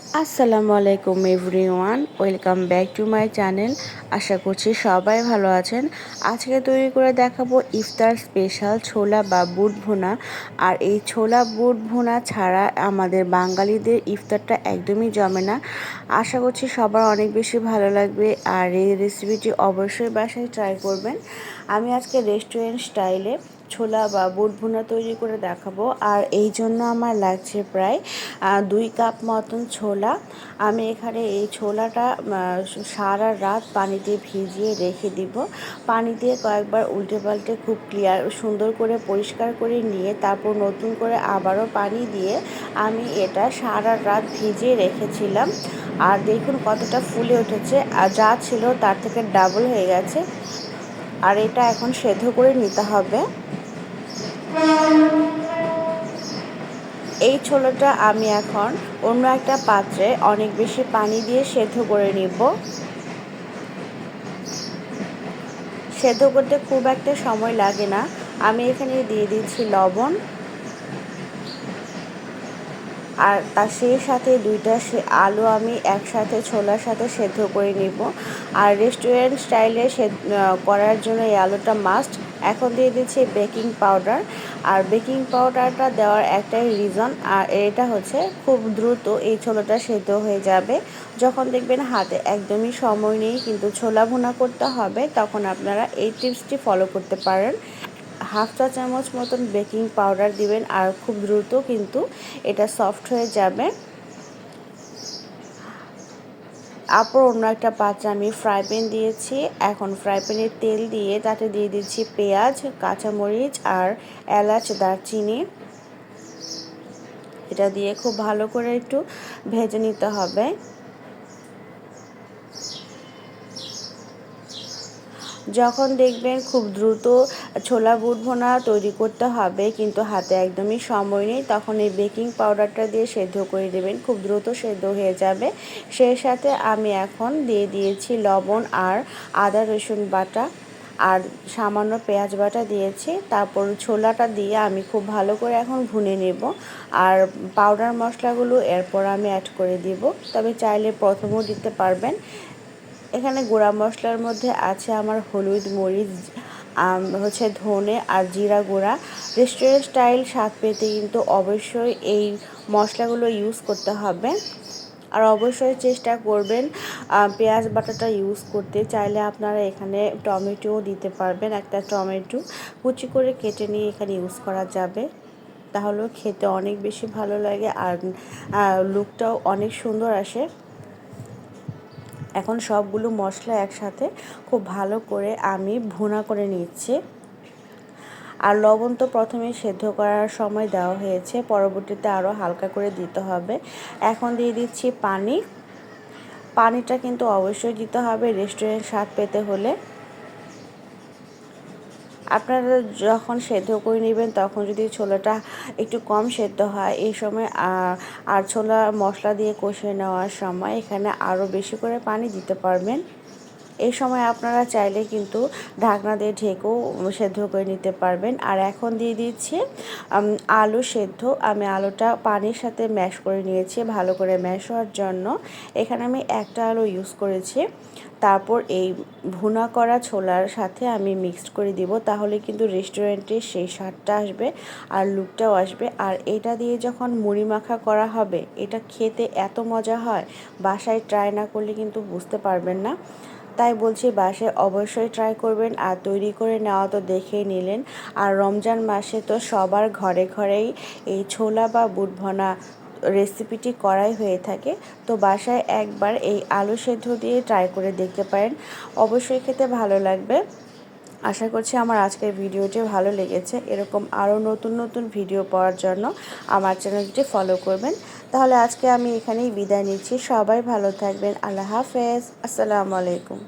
আসসালামু আলাইকুম everyone, welcome back to my channel. আশা করছি সবাই ভালো আছেন। আজকে তৈরি করে দেখাবো ইফতার স্পেশাল ছোলা বা বুট ভুনা। আর এই ছোলা বুট ভুনা ছাড়া আমাদের বাঙালিদের ইফতারটা একদমই জমে না। আশা করছি সবার অনেক বেশি ভালো লাগবে। আর এই রেসিপিটি অবশ্যই বাসায় ট্রাই করবেন। আমি আজকে রেস্টুরেন্ট স্টাইলে ছোলা বা বুট ভুনা তৈরি করে দেখাবো। আর এই জন্য আমার লাগছে প্রায় দুই কাপ মতন ছোলা। আমি এখানে এই ছোলাটা সারা রাত পানিতে ভিজিয়ে রেখে দিব। পানি দিয়ে কয়েকবার উল্টে পাল্টে খুব ক্লিয়ার, সুন্দর করে পরিষ্কার করে নিয়ে তারপর নতুন করে আবারও পানি দিয়ে আমি এটা সারা রাত ভিজিয়ে রেখেছিলাম। আর দেখুন কতটা ফুলে উঠেছে, আর যা ছিল তার থেকে ডাবল হয়ে গেছে। আর এটা এখন সেদ্ধ করে নিতে হবে। এই ছোলাটা আমি এখন অন্য একটা পাত্রে অনেক বেশি পানি দিয়ে সেদ্ধ করে নিব। সেদ্ধ করতে খুব একটা সময় লাগে না। আমি এখানে দিয়ে দিচ্ছি লবণ। আর তার সেই সাথে দুইটা সে আলু আমি একসাথে ছোলার সাথে সেদ্ধ করে নিব। আর রেস্টুরেন্ট স্টাইলে সে করার জন্য এই আলুটা মাস্ট এখন দিয়ে দিচ্ছি বেকিং পাউডার আর বেকিং পাউডারটা দেওয়ার একটাই রিজন আর এটা হচ্ছে খুব দ্রুত এই ছোলাটা সেদ্ধ হয়ে যাবে। যখন দেখবেন হাতে একদমই সময় নেই, কিন্তু ছোলা ভুনা করতে হবে, তখন আপনারা এই টিপসটি ফলো করতে পারেন। হাফ চা চামচ মতন বেকিং পাউডার দিবেন আর খুব দ্রুত কিন্তু এটা সফট হয়ে যাবে। তারপর অন্য একটা পাত্রে আমি ফ্রাই প্যান দিয়েছি। এখন ফ্রাই প্যানে তেল দিয়ে তাতে দিয়ে দিচ্ছি পেঁয়াজ, কাঁচামরিচ আর এলাচ, দারচিনি। এটা দিয়ে খুব ভালো করে একটু ভেজে নিতে হবে। যখন দেখবেন খুব দ্রুত ছোলা বুট ভোনা তৈরি করতে হবে, কিন্তু হাতে একদমই সময় নেই, তখন এই বেকিং পাউডারটা দিয়ে সেদ্ধ করে দেবেন, খুব দ্রুত সেদ্ধ হয়ে যাবে। সেই সাথে আমি এখন দিয়ে দিয়েছি লবণ আর আদা, রসুন বাটা আর সামান্য পেঁয়াজ বাটা দিয়েছি। তারপর ছোলাটা দিয়ে আমি খুব ভালো করে এখন ভুনে নেব আর পাউডার মশলাগুলো এরপর আমি অ্যাড করে দিব। তবে চাইলে প্রথমেও দিতে পারবেন। এখানে গুঁড়া মশলার মধ্যে আছে আমার হলুদ মরিচ হচ্ছে ধনে আর জিরা গুঁড়া। রেস্টুরেন্ট স্টাইল স্বাদ পেতে কিন্তু অবশ্যই এই মশলাগুলো ইউজ করতে হবে। আর অবশ্যই চেষ্টা করবেন পেঁয়াজ বাটাটা ইউজ করতে। চাইলে আপনারা এখানে টমেটোও দিতে পারবেন, একটা টমেটো। কুচি করে কেটে নিয়ে এখানে ইউজ করা যাবে। তাহলেও খেতে অনেক বেশি ভালো লাগে আর লুকটাও অনেক সুন্দর আসে। এখন সবগুলো মশলা একসাথে খুব ভালো করে আমি ভুনা করে নিচ্ছি। আর লবণ তো প্রথমে সেদ্ধ করার সময় দেওয়া হয়েছে, পরবর্তীতে আরও হালকা করে দিতে হবে। এখন দিয়ে দিচ্ছি পানি। পানিটা কিন্তু অবশ্যই দিতে হবে রেস্টুরেন্ট স্বাদ পেতে হলে। আপনারা যখন সেদ্ধ করে নেবেন, তখন যদি ছোলাটা একটু কম সেদ্ধ হয়, এই সময় আর ছোলা মশলা দিয়ে কষিয়ে নেওয়ার সময় এখানে আরও বেশি করে পানি দিতে পারবেন। এই সময় আপনারা চাইলে কিন্তু ঢাকনা দিয়ে ঢেকেও সেদ্ধ করে নিতে পারবেন। আর এখন দিয়ে দিচ্ছি আলু সেদ্ধ। আমি আলুটা পানির সাথে ম্যাশ করে নিয়েছি, ভালো করে ম্যাশ হওয়ার জন্য। এখানে আমি একটা আলু ইউজ করেছি। তারপর এই ভুনা করা ছোলার সাথে আমি মিক্সড করে দিব। তাহলে কিন্তু রেস্টুরেন্টে সেই স্বাদটা আসবে আর লুকটাও আসবে। আর এটা দিয়ে যখন মুড়ি মাখা করা হবে, এটা খেতে এত মজা হয়, বাসায় ট্রাই না করলে কিন্তু বুঝতে পারবেন না। তাই বলছি, বাসায় অবশ্যই ট্রাই করবেন আর তৈরি করে নেওয়া তো দেখেই নিলেন। আর রমজান মাসে তো সবার ঘরে ঘরেই এই ছোলা বা বুট ভনা রেসিপিটি করাই হয়ে থাকে। তো বাসায় একবার এই আলু সেদ্ধ দিয়ে ট্রাই করে দেখতে পারেন। অবশ্যই খেতে ভালো লাগবে। আশা করছি আমার আজকের ভিডিওটি ভালো লেগেছে। এরকম আরও নতুন নতুন ভিডিও পাওয়ার জন্য আমার চ্যানেলটি ফলো করবেন। তাহলে আজকে আমি এখানেই বিদায় নিচ্ছি। সবাই ভালো থাকবেন। আল্লাহ হাফেজ। আসসালামু আলাইকুম।